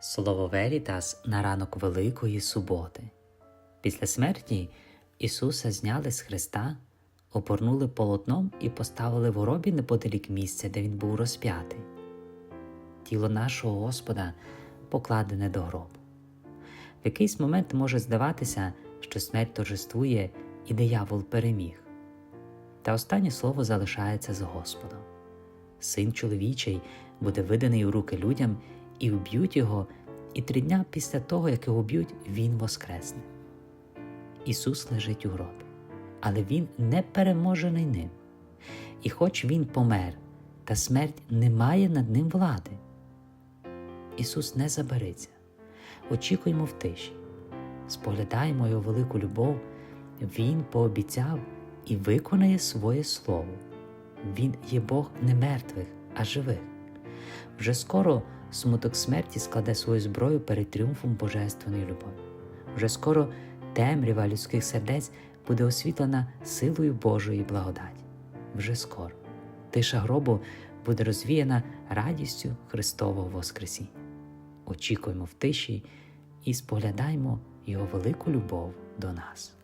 Слово Верітас на ранок Великої суботи. Після смерті Ісуса зняли з Христа, обернули полотном і поставили в гробі неподалік місця, де Він був розп'ятий. Тіло нашого Господа покладене до гробу. В якийсь момент може здаватися, що смерть торжествує і диявол переміг. Та останнє слово залишається з Господом. Син чоловічий буде виданий у руки людям і вб'ють його, і три дня після того, як його вб'ють, він воскресне. Ісус лежить у гробі, але Він не переможений ним. І хоч Він помер, та смерть не має над ним влади. Ісус не забереться. Очікуємо в тиші, споглядаємо Його велику любов, Він пообіцяв і виконає своє слово. Він є Бог не мертвих, а живих. Вже скоро смуток смерті складе свою зброю перед тріумфом Божественної любові. Вже скоро темрява людських сердець буде освітлена силою Божої благодаті. Вже скоро тиша гробу буде розвіяна радістю Христового Воскресіння. Очікуємо в тиші і споглядаємо Його велику любов до нас.